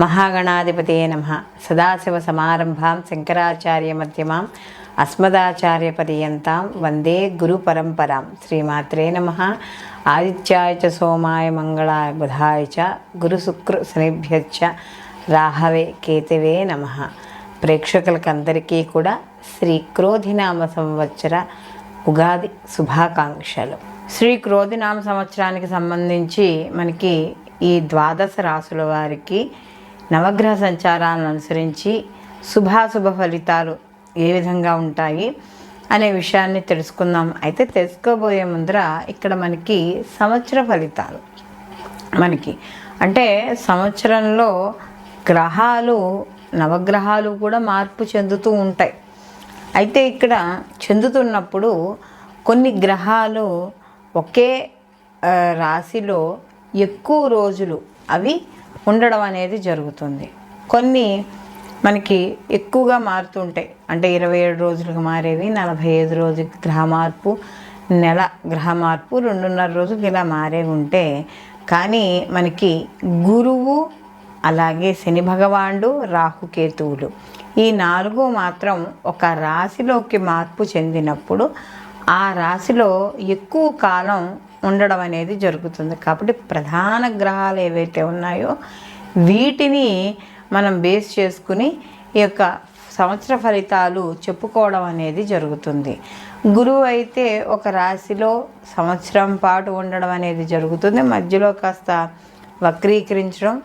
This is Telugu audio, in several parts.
మహాగణాధిపతే నమ. సదాశివ సమారంభాం శంకరాచార్య మధ్యమాం అస్మదాచార్య పర్యంతం వందే గురు పరంపరాం. శ్రీమాత్రే నమ. ఆదిత్యాయ చ సోమాయ మంగళాయ బుధాయ చ గురు శుక్ర శనిభ్యచ్చ రాహవే కేతవే నమ. ప్రేక్షకులకందరికీ కూడా శ్రీ క్రోధినామ సంవత్సర ఉగాది శుభాకాంక్షలు. శ్రీ క్రోధినామ సంవత్సరానికి సంబంధించి మనకి ఈ ద్వాదశ రాసుల వారికి నవగ్రహ సంచారాలను అనుసరించి శుభాశుభ ఫలితాలు ఏ విధంగా ఉంటాయి అనే విషయాన్ని తెలుసుకుందాం. అయితే తెలుసుకోబోయే ముందర ఇక్కడ మనకి సంవత్సర ఫలితాలు. మనకి అంటే సంవత్సరంలో గ్రహాలు నవగ్రహాలు కూడా మార్పు చెందుతూ ఉంటాయి. అయితే ఇక్కడ చెందుతున్నప్పుడు కొన్ని గ్రహాలు ఒకే రాశిలో ఎక్కువ రోజులు అవి ఉండడం అనేది జరుగుతుంది. కొన్ని మనకి ఎక్కువగా మారుతుంటాయి. అంటే ఇరవై ఏడు రోజులకు మారేవి నలభై ఐదు రోజు గ్రహ మార్పు నెల గ్రహ మార్పు రెండున్నర రోజులకి ఇలా మారే ఉంటే కానీ మనకి గురువు అలాగే శని భగవానుడు రాహుకేతువులు ఈ నాలుగు మాత్రం ఒక రాశిలోకి మార్పు చెందినప్పుడు ఆ రాశిలో ఎక్కువ కాలం ఉండడం అనేది జరుగుతుంది. కాబట్టి ప్రధాన గ్రహాలు ఏవైతే ఉన్నాయో వీటిని మనం బేస్ చేసుకుని ఈ యొక్క సంవత్సర ఫలితాలు చెప్పుకోవడం అనేది జరుగుతుంది. గురువు అయితే ఒక రాశిలో సంవత్సరం పాటు ఉండడం అనేది జరుగుతుంది. మధ్యలో కాస్త వక్రీకరించడం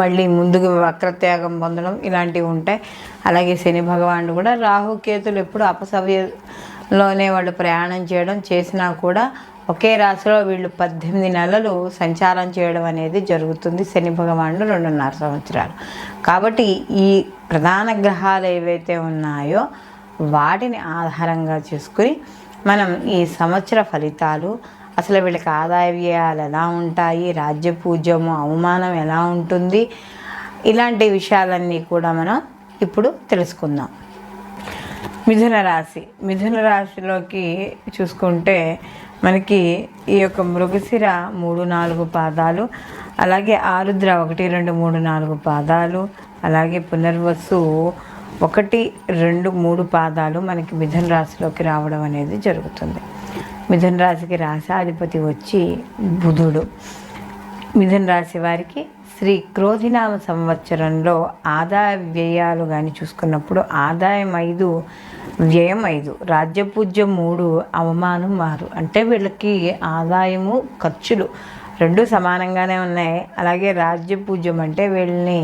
మళ్ళీ ముందుకు వక్రత్యాగం పొందడం ఇలాంటివి ఉంటాయి. అలాగే శని భగవానుడు కూడా రాహుకేతులు ఎప్పుడు అపసవ్య లోనే వాళ్ళు ప్రయాణం చేయడం చేసినా కూడా ఒకే రాశిలో వీళ్ళు పద్దెనిమిది నెలలు సంచారం చేయడం అనేది జరుగుతుంది శని భగవానుడు రెండున్నర సంవత్సరాలు. కాబట్టి ఈ ప్రధాన గ్రహాలు ఏవైతే ఉన్నాయో వాటిని ఆధారంగా చేసుకుని మనం ఈ సంవత్సర ఫలితాలు అసలు వీళ్ళకి ఆదాయ వ్యయాలు ఎలా ఉంటాయి రాజ్య పూజ్యము అవమానం ఎలా ఉంటుంది ఇలాంటి విషయాలన్నీ కూడా మనం ఇప్పుడు తెలుసుకుందాం. మిథున రాశి. మిథున రాశిలోకి చూసుకుంటే మనకి ఈ యొక్క మృగశిర మూడు నాలుగు పాదాలు అలాగే ఆరుద్ర ఒకటి రెండు మూడు నాలుగు పాదాలు అలాగే పునర్వసు ఒకటి రెండు మూడు పాదాలు మనకి మిథున రాశిలోకి రావడం అనేది జరుగుతుంది. మిథున రాశికి రాశాధిపతి వచ్చి బుధుడు. మిథున రాశి వారికి శ్రీ క్రోధినామ సంవత్సరంలో ఆదాయ వ్యయాలు కానీ చూసుకున్నప్పుడు ఆదాయం ఐదు వ్యయం ఐదు రాజ్యపూజ్యం మూడు అవమానం ఆరు. అంటే వీళ్ళకి ఆదాయము ఖర్చులు రెండు సమానంగానే ఉన్నాయి. అలాగే రాజ్యపూజ్యం అంటే వీళ్ళని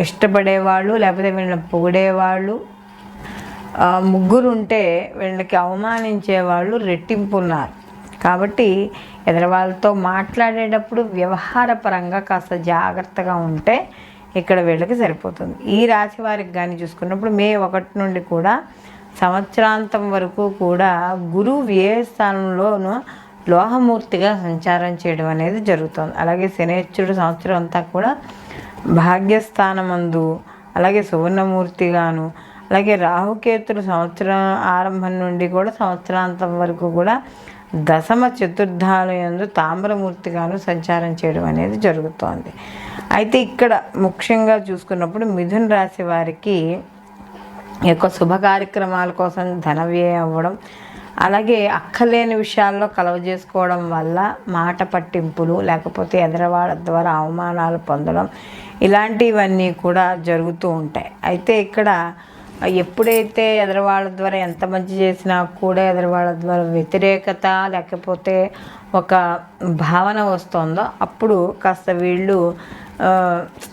ఇష్టపడేవాళ్ళు లేకపోతే వీళ్ళని పొగిడేవాళ్ళు ముగ్గురు ఉంటే వీళ్ళకి అవమానించే వాళ్ళు రెట్టింపు ఉన్నారు కాబట్టి ఎదరవాళ్ళతో మాట్లాడేటప్పుడు వ్యవహార పరంగా కాస్త జాగ్రత్తగా ఉంటే ఇక్కడ వీళ్ళకి సరిపోతుంది. ఈ రాశి వారికి కానీ చూసుకున్నప్పుడు మే ఒకటి నుండి కూడా సంవత్సరాంతం వరకు కూడా గురువు ఏ స్థానంలోనూ లోహమూర్తిగా సంచారం చేయడం అనేది జరుగుతుంది. అలాగే శనేశ్వరుడు సంవత్సరం అంతా కూడా భాగ్యస్థానమందు అలాగే సువర్ణమూర్తిగాను అలాగే రాహుకేతులు సంవత్సరం ఆరంభం నుండి కూడా సంవత్సరాంతం వరకు కూడా దశమ చతుర్థాలయందు తామ్రమూర్తిగాను సంచారం చేయడం అనేది జరుగుతోంది. అయితే ఇక్కడ ముఖ్యంగా చూసుకున్నప్పుడు మిథున్ రాశి వారికి యొక్క శుభ కార్యక్రమాల కోసం ధన వ్యయం అవ్వడం అలాగే అక్కలేని విషయాల్లో కలవజేసుకోవడం వల్ల మాట పట్టింపులు లేకపోతే ఎదరవాళ్ళ ద్వారా అవమానాలు పొందడం ఇలాంటివన్నీ కూడా జరుగుతూ ఉంటాయి. అయితే ఇక్కడ ఎప్పుడైతే ఎదరవాళ్ళ ద్వారా ఎంత మంచి చేసినా కూడా ఎదరవాళ్ళ ద్వారా వ్యతిరేకత లేకపోతే ఒక భావన వస్తుందో అప్పుడు కాస్త వీళ్ళు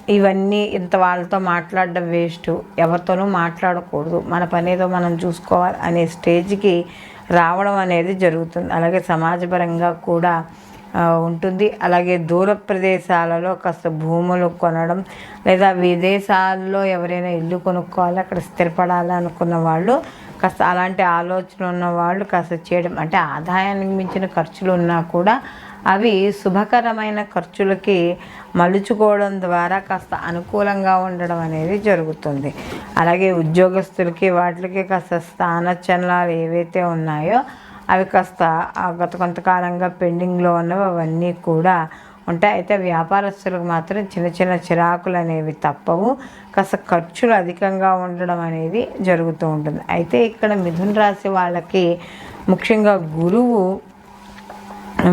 ఇవన్నీ ఇంత వాళ్ళతో మాట్లాడడం వేస్ట్. ఎవరితోనూ మాట్లాడకూడదు. మన పని ఏదో మనం చూసుకోవాలి అనే స్టేజ్కి రావడం అనేది జరుగుతుంది. అలాగే సమాజపరంగా కూడా ఉంటుంది. అలాగే దూర ప్రదేశాలలో కాస్త భూములు కొనడం లేదా విదేశాల్లో ఎవరైనా ఇల్లు కొనుక్కోవాలి అక్కడ స్థిరపడాలి అనుకున్న వాళ్ళు కాస్త అలాంటి ఆలోచన ఉన్న వాళ్ళు కాస్త చేయడం అంటే ఆదాయానికి మించిన ఖర్చులు ఉన్నా కూడా అవి శుభకరమైన ఖర్చులకి మలుచుకోవడం ద్వారా కాస్త అనుకూలంగా ఉండడం అనేది జరుగుతుంది. అలాగే ఉద్యోగస్తులకి వాటికి కాస్త స్థానచలనాలు ఏవైతే ఉన్నాయో అవి కాస్త గత కొంతకాలంగా పెండింగ్లో ఉన్నవి అవన్నీ కూడా ఉంటాయి. అయితే వ్యాపారస్తులకు మాత్రం చిన్న చిన్న చిరాకులు అనేవి తప్పవు. కాస్త ఖర్చులు అధికంగా ఉండడం అనేది జరుగుతూ ఉంటుంది. అయితే ఇక్కడ మిథున రాశి వాళ్ళకి ముఖ్యంగా గురువు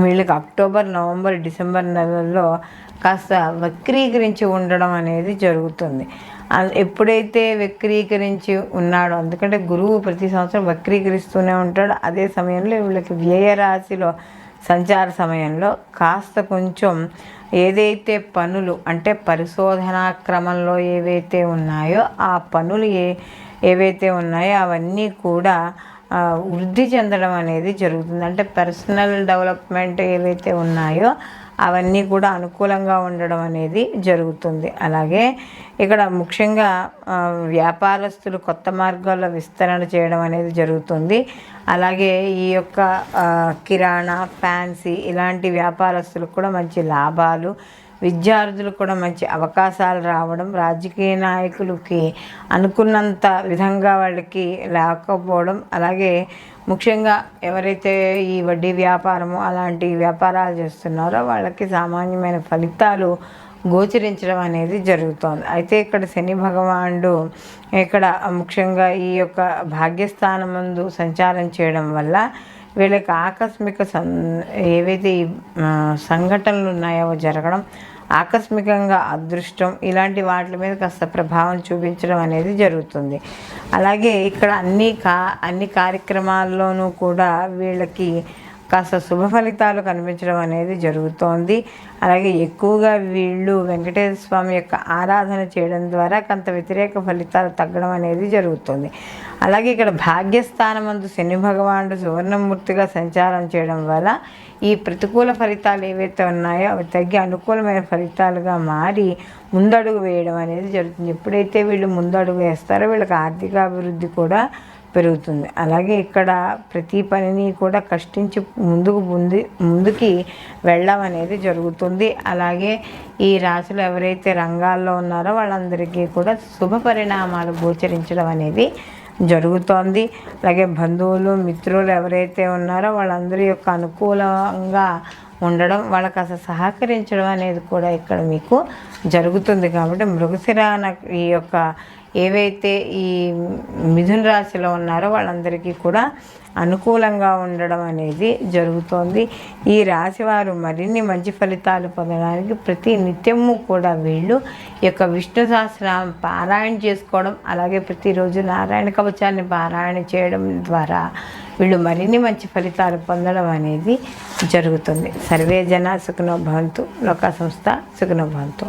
వీళ్ళకి అక్టోబర్ నవంబర్ డిసెంబర్ నెలల్లో కాస్త వక్రీకరించి ఉండడం అనేది జరుగుతుంది. ఎప్పుడైతే వక్రీకరించి ఉన్నాడో ఎందుకంటే గురువు ప్రతి సంవత్సరం వక్రీకరిస్తూనే ఉంటాడు అదే సమయంలో వీళ్ళకి వ్యయ రాశిలో సంచార సమయంలో కాస్త కొంచెం ఏదైతే పనులు అంటే పరిశోధనా క్రమంలో ఏవైతే ఉన్నాయో ఆ పనులు ఏ ఏవైతే ఉన్నాయో అవన్నీ కూడా వృద్ధి చెందడం అనేది జరుగుతుంది. అంటే పర్సనల్ డెవలప్మెంట్ ఏవైతే ఉన్నాయో అవన్నీ కూడా అనుకూలంగా ఉండడం అనేది జరుగుతుంది. అలాగే ఇక్కడ ముఖ్యంగా వ్యాపారస్తులు కొత్త మార్గాల్లో విస్తరణ చేయడం అనేది జరుగుతుంది. అలాగే ఈ యొక్క కిరాణా ఫ్యాన్సీ ఇలాంటి వ్యాపారస్తులకు కూడా మంచి లాభాలు విద్యార్థులకు కూడా మంచి అవకాశాలు రావడం రాజకీయ నాయకులకి అనుకున్నంత విధంగా వాళ్ళకి లేకపోవడం అలాగే ముఖ్యంగా ఎవరైతే ఈ వడ్డీ వ్యాపారము అలాంటి వ్యాపారాలు చేస్తున్నారో వాళ్ళకి సామాన్యమైన ఫలితాలు గోచరించడం అనేది జరుగుతోంది. అయితే ఇక్కడ శని భగవానుడు ఇక్కడ ముఖ్యంగా ఈ యొక్క భాగ్యస్థానముందు సంచారం చేయడం వల్ల వీళ్ళకి ఆకస్మిక సం ఏవైతే సంఘటనలు ఉన్నాయో జరగడం ఆకస్మికంగా అదృష్టం ఇలాంటి వాటి మీద కాస్త ప్రభావం చూపించడం అనేది జరుగుతుంది. అలాగే ఇక్కడ అన్ని కా అన్ని కార్యక్రమాల్లోనూ కూడా వీళ్ళకి కాస్త శుభ ఫలితాలు కనిపించడం అనేది జరుగుతోంది. అలాగే ఎక్కువగా వీళ్ళు వెంకటేశ్వర స్వామి యొక్క ఆరాధన చేయడం ద్వారా కొంత వ్యతిరేక ఫలితాలు తగ్గడం అనేది జరుగుతుంది. అలాగే ఇక్కడ భాగ్యస్థానమందు శని భగవానుడు సువర్ణమూర్తిగా సంచారం చేయడం వల్ల ఈ ప్రతికూల ఫలితాలు ఏవైతే ఉన్నాయో అవి తగ్గి అనుకూలమైన ఫలితాలుగా మారి ముందడుగు వేయడం అనేది జరుగుతుంది. ఎప్పుడైతే వీళ్ళు ముందడుగు వేస్తారో వీళ్ళకి ఆర్థిక అభివృద్ధి కూడా పెరుగుతుంది. అలాగే ఇక్కడ ప్రతి పనిని కూడా కష్టించి ముందుకు ముందు ముందుకి వెళ్ళడం అనేది జరుగుతుంది. అలాగే ఈ రాశులు ఎవరైతే రంగాల్లో ఉన్నారో వాళ్ళందరికీ కూడా శుభ పరిణామాలు గోచరించడం అనేది జరుగుతోంది. అలాగే బంధువులు మిత్రులు ఎవరైతే ఉన్నారో వాళ్ళందరి యొక్క అనుకూలంగా ఉండడం వాళ్ళకి అసలు సహకరించడం అనేది కూడా ఇక్కడ మీకు జరుగుతుంది కాబట్టి మృగశిర ఈ యొక్క ఏవైతే ఈ మిథున రాశిలో ఉన్నారో వాళ్ళందరికీ కూడా అనుకూలంగా ఉండడం అనేది జరుగుతోంది. ఈ రాశి వారు మరిన్ని మంచి ఫలితాలు పొందడానికి ప్రతి నిత్యము కూడా వీళ్ళు ఈ యొక్క విష్ణు సహస్రనామం పారాయణ చేసుకోవడం అలాగే ప్రతిరోజు నారాయణ కవచాన్ని పారాయణ చేయడం ద్వారా వీళ్ళు మరిన్ని మంచి ఫలితాలు పొందడం అనేది జరుగుతుంది. సర్వే జన సుఖనోభవంతు లోక సంస్థ సుఖనోభవంతు